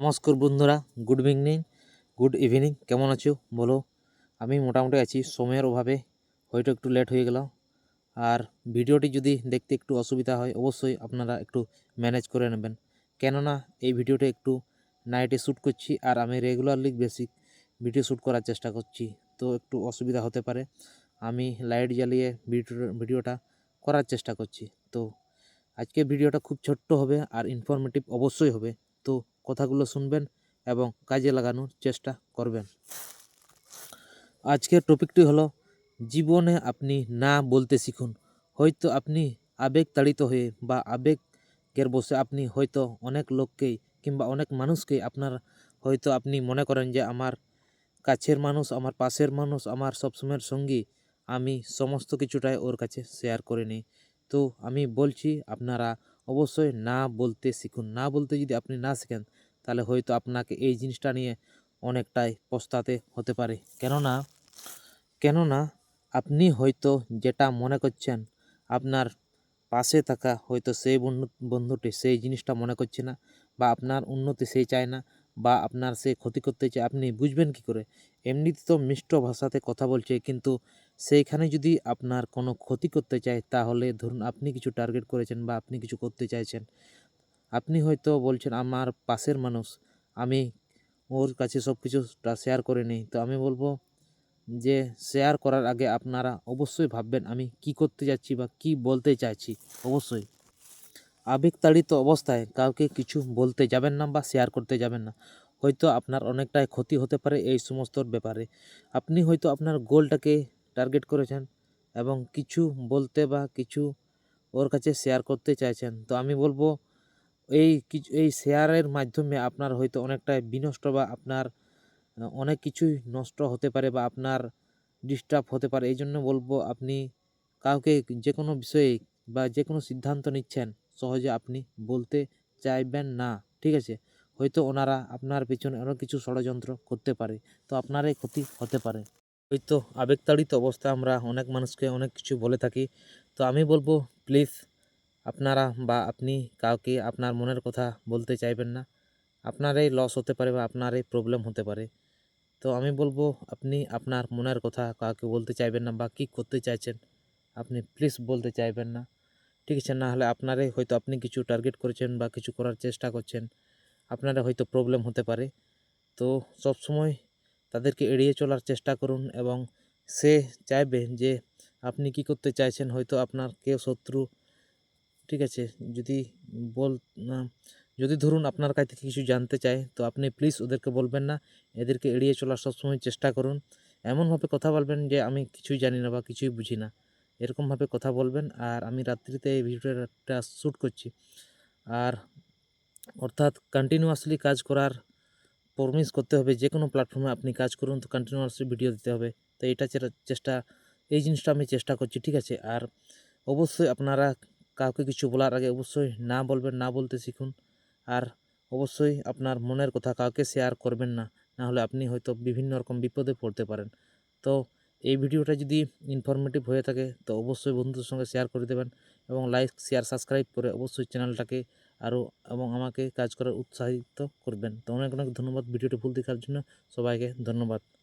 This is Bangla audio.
নমস্কার বন্ধুরা গুড ইভিনিং গুড ইভিনিং কেমন আছো? বলো, আমি মোটামুটি আছি, সময়ের অভাবে হয়তো একটু লেট হয়ে গেল আর ভিডিওটি যদি দেখতে একটু অসুবিধা হয়, অবশ্যই আপনারা একটু ম্যানেজ করে নেবেন। কেননা, এই ভিডিওটা একটু নাইটে শ্যুট করছি, আর আমি রেগুলারলি বেসিক ভিডিও শ্যুট করার চেষ্টা করছি। তো একটু অসুবিধা হতে পারে, আমি লাইট জ্বালিয়ে ভিডিও, ভিডিওটা করার চেষ্টা করছি। তো আজকে ভিডিওটা খুব ছোট্ট হবে, আর ইনফরমেটিভ অবশ্যই হবে। তো কথাগুলো শুনবেন এবং কাজে লাগানোর চেষ্টা করবেন। আজকের টপিকটি হলো, জীবনে আপনি না বলতে শিখুন। হয়তো আপনি আবেগ তাড়িত হয়ে বা আবেগের বসে আপনি হয়তো অনেক লোককেই কিংবা অনেক মানুষকেই আপনার হয়তো আপনি মনে করেন যে, আমার কাছের মানুষ, আমার পাশের মানুষ, আমার সবসময়ের সঙ্গী, আমি সমস্ত কিছুটাই ওর কাছে শেয়ার করে নিই। তো আমি বলছি, আপনারা অবশ্যই না বলতে শিখুন। না বলতে যদি আপনি না শেখেন তাহলে হয়তো আপনাকে এই জিনিসটা নিয়ে অনেকটাই পস্তাতে হতে পারে। কেননা কেননা আপনি হয়তো যেটা মনে করছেন, আপনার পাশে থাকা হয়তো সেই বন্ধু, বন্ধুটি সেই জিনিসটা মনে করছে না বা আপনার উন্নতি সেই চায় না বা আপনার সে ক্ষতি করতে চায়, আপনি বুঝবেন কি করে? এমনিতে তো মিষ্ট ভাষাতে কথা বলছে, কিন্তু সেইখানে যদি আপনার কোনো ক্ষতি করতে চায়, তাহলে ধরুন আপনি কিছু টার্গেট করেছেন বা আপনি কিছু করতে চাইছেন। আপনি হয়তো বলছেন, আমার পাশের মানুষ, আমি ওর কাছে সব কিছুটা শেয়ার করে নিই। তো আমি বলব যে শেয়ার করার আগে আপনারা অবশ্যই ভাববেন, আমি কি করতে যাচ্ছি বা কি বলতে চাইছি? অবশ্যই। আবেগতাড়িত অবস্থায় কাউকে কিছু বলতে যাবেন না বা শেয়ার করতে যাবেন না। হয়তো আপনার অনেকটাই ক্ষতি হতে পারে এই সমস্ত ব্যাপারে। আপনি হয়তো আপনার গোলটাকে টার্গেট করেছেন এবং কিছু বলতে বা কিছু ওর কাছে শেয়ার করতে চাইছেন। তো আমি বলব এই কিছু এই শেয়ারের মাধ্যমে আপনার হয়তো অনেকটাই বিনষ্ট বা আপনার অনেক কিছুই নষ্ট হতে পারে বা আপনার ডিস্টার্ব হতে পারে। এই জন্য বলব আপনি কাউকে যে কোনো বিষয়ে বা যে কোনো সিদ্ধান্ত নিচ্ছেন, সহজে আপনি বলতে চাইবেন না, ঠিক আছে? হয়তো ওনারা আপনার পেছনে অনেক কিছু ষড়যন্ত্র করতে পারে, তো আপনারই ক্ষতি হতে পারে। হয়তো আবেগতাড়িত অবস্থায় আমরা অনেক মানুষকে অনেক কিছু বলে থাকি, তো আমি বলব প্লিজ আপনারা বা আপনি কাউকে আপনার মনের কথা বলতে চাইবেন না। আপনারই লস হতে পারে বা আপনারই প্রবলেম হতে পারে। তো আমি বলব, আপনি আপনার মনের কথা কাউকে বলতে চাইবেন না বা কী করতে চাইছেন, আপনি প্লিজ বলতে চাইবেন না। ঠিক আছে, না হলে আপনারই হয়তো আপনি কিছু টার্গেট করেছেন বা কিছু করার চেষ্টা করছেন আপনারা হয়তো প্রবলেম হতে পারে। তো সব সময় তাদেরকে এড়িয়ে চলার চেষ্টা করুন এবং সে চাইবে যে আপনি কি করতে চাইছেন, হয়তো আপনার কেউ শত্রু ঠিক আছে, যদি বল যদি ধরুন আপনার কাছ থেকে কিছু জানতে চায়, তো আপনি প্লিজ ওদেরকে বলবেন না, এদেরকে এড়িয়ে চলার সবসময় চেষ্টা করুন। এমনভাবে কথা বলবেন যে, আমি কিছুই জানি না বা কিছুই বুঝি না। এরকমভাবে কথা বলবেন আর আমি রাত্রিতে এই ভিডিওটা শ্যুট করছি। আর অর্থাৎ কন্টিনিউয়াসলি কাজ করার প্রমিস করতে হবে, যে কোনো প্ল্যাটফর্মে আপনি কাজ করুন, তো কন্টিনিউয়াসলি ভিডিও দিতে হবে। তো এটা চেষ্টা, এই জিনিসটা আমি চেষ্টা করছি, ঠিক আছে? আর অবশ্যই আপনারা কাউকে কিছু বলার আগে অবশ্যই না বলবেন, না বলতে শিখুন। আর অবশ্যই আপনার মনের কথা কাউকে শেয়ার করবেন না না হলে আপনি হয়তো বিভিন্ন রকম বিপদে পড়তে পারেন। তো এই ভিডিওটা যদি ইনফরমেটিভ হয়ে থাকে, তো অবশ্যই বন্ধুদের সঙ্গে শেয়ার করে দেবেন এবং লাইক শেয়ার সাবস্ক্রাইব করে অবশ্যই চ্যানেলটাকে আরও এবং আমাকে কাজ করার উৎসাহিত করবেন। তো অনেক অনেক ধন্যবাদ ভিডিওটি ফুল দেখার জন্য। সবাইকে ধন্যবাদ।